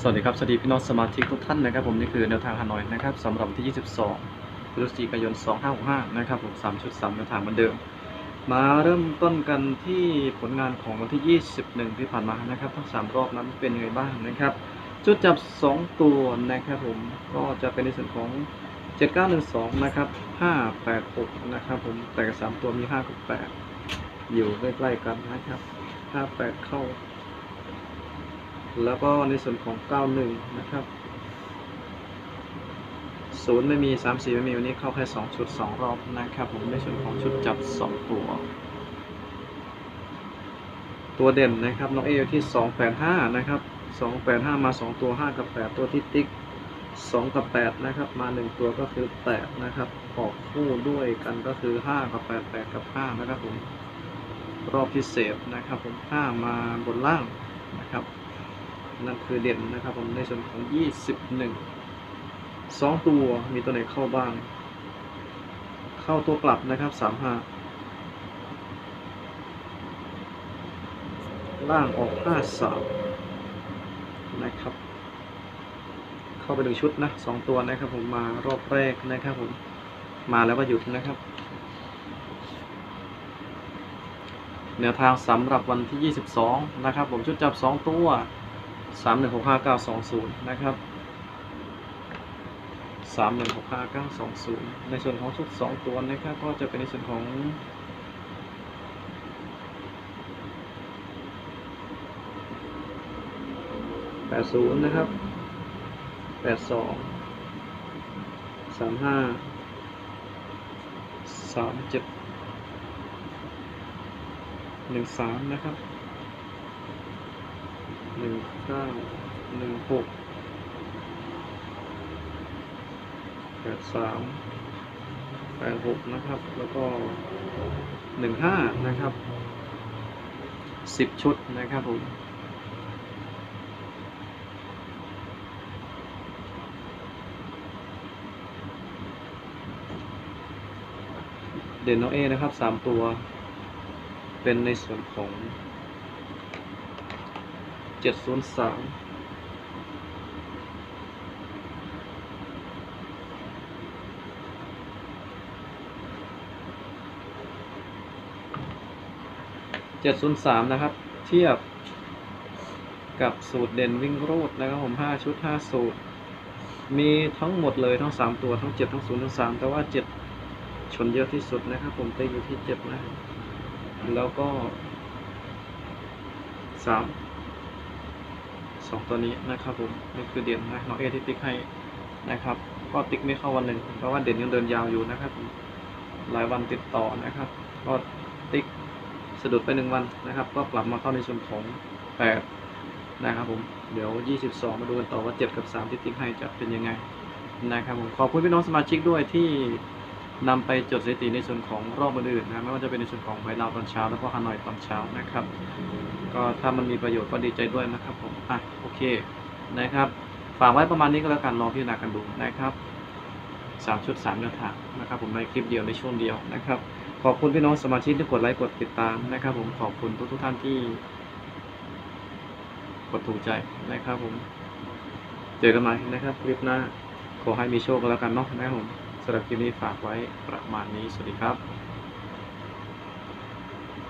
สวัสดีครับ สวัสดีพี่น้องสมาชิกทุกท่านนะครับผมนี่คือแนวทางฮานอยนะครับสำหรับที่ 22พฤศจิกายน 2565 นะครับผม3ชุด3แนวทางเหมือนเดิม มาเริ่มต้นกันที่ผลงานของวันที่ 21 ที่ผ่านมานะครับทั้ง 3 รอบนั้นเป็นยังไงบ้างนะครับ จุดจับ 2 ตัวนะครับผมก็จะเป็นในส่วนของ 7912 นะครับ 586 นะครับผมแต่กับ3ตัวมี 5 กับ 8 อยู่ใกล้ๆกันนะครับ 58 เข้า แล้วก็ในส่วนของ 91 นะครับศูนย์ไม่มี 3 4 ไม่มี วันนี้เข้าแค่ 2 ชุด 2 รอบนะครับผมในส่วนของชุดจับ 2 ตัว ตัวเด่นนะครับ น้องเออยู่ที่ 285 นะครับ 285 มา 2 ตัว 5 กับ 8 ตัวที่ติ๊ก 2 กับ 8 นะครับ มา 1 ตัวก็คือ 8 นะครับออกคู่ด้วยกันก็คือ 5 กับ 8 8 กับ 5 นะครับผม รอบพิเศษนะครับผม 5 มาบนล่างนะครับ นั่นคือเด่นนะครับผมในส่วนของ 21 2 ตัวมีตัวไหนเข้าบ้าง เข้าตัวกลับนะครับ 35 ล่างออก 53 นะครับ เข้าไปหนึ่งชุดนะสองตัวนะครับผมมารอบแรกนะครับผมมาแล้วก็หยุดนะครับแนวทางสำหรับวันที่ 22 นะครับ ผมชุดจับ 2 ตัว สามหนึ่งหกห้าเก้าสองศูนย์นะครับสามหนึ่งหกห้าเก้าสองศูนย์ในส่วนของชุดสองตัวนะครับก็จะเป็นในส่วนของแปดศูนย์นะครับแปดสองสามห้าสามเจ็ดหนึ่งสามนะครับ หนึ่งเก้าหนึ่งหกแปดสามแปดหกนะครับ แล้วก็หนึ่งห้านะครับสิบชุดนะครับผมเด่นน้องเอนะครับสามตัว เป็นในส่วนของ จ็ดศูนย์สามเจ็ดศูนย์สามนะครับ เทียบกับสูตรเด่นวิ่งโรดนะครับผมห้าชุดห้าสูตร มีทั้งหมดเลยทั้งสามตัวทั้งเจ็ดทั้งศูนย์ทั้งสามแต่ว่าเจ็ดชนเยอะที่สุดนะครับ ผมต็งอยู่ที่เจ็ดนะแล้วก็สาม สองตัวนี้นะครับผมนี่คือเด่นนะน้องเอที่ติ๊กให้นะครับ ก็ติ๊กไม่เข้าวันหนึ่งเพราะว่าเด่นยังเดินยาวอยู่นะครับผมหลายวันติดต่อนะครับ ก็ติ๊กสะดุดไปหนึ่งวันนะครับ ก็กลับมาเข้าในส่วนของแปดนะครับผมเดี๋ยว 22 มาดูกันต่อว่า 7 กับ 3 ที่ติ๊กให้จะเป็นยังไงนะครับผมขอบคุณพี่น้องสมาชิกด้วยที่ นำไปจดสถิติในส่วนของรอบอื่นๆนะไม่ว่าจะเป็นในส่วนของไวลาวตอนเช้าแล้วก็ฮานอยตอนเช้านะครับ ก็ถ้ามันมีประโยชน์ก็ดีใจด้วยนะครับผมอะโอเคนะครับฝากไว้ประมาณนี้ก็แล้วกันลองพิจารณากันดูนะครับสามชุดสามแนวทางนะครับผมในคลิปเดียวในช่วงเดียวนะครับขอบคุณพี่น้องสมาชิกที่กดไลค์กดติดตามนะครับ ผมขอบคุณทุกทุกท่านที่กดถูกใจนะครับผมเจอกันใหม่นะครับคลิปหน้าขอให้มีโชคกันแล้วกันเนาะนะครับผม สำหรับคลิปนี้ฝากไว้ประมาณนี้ สวัสดีครับ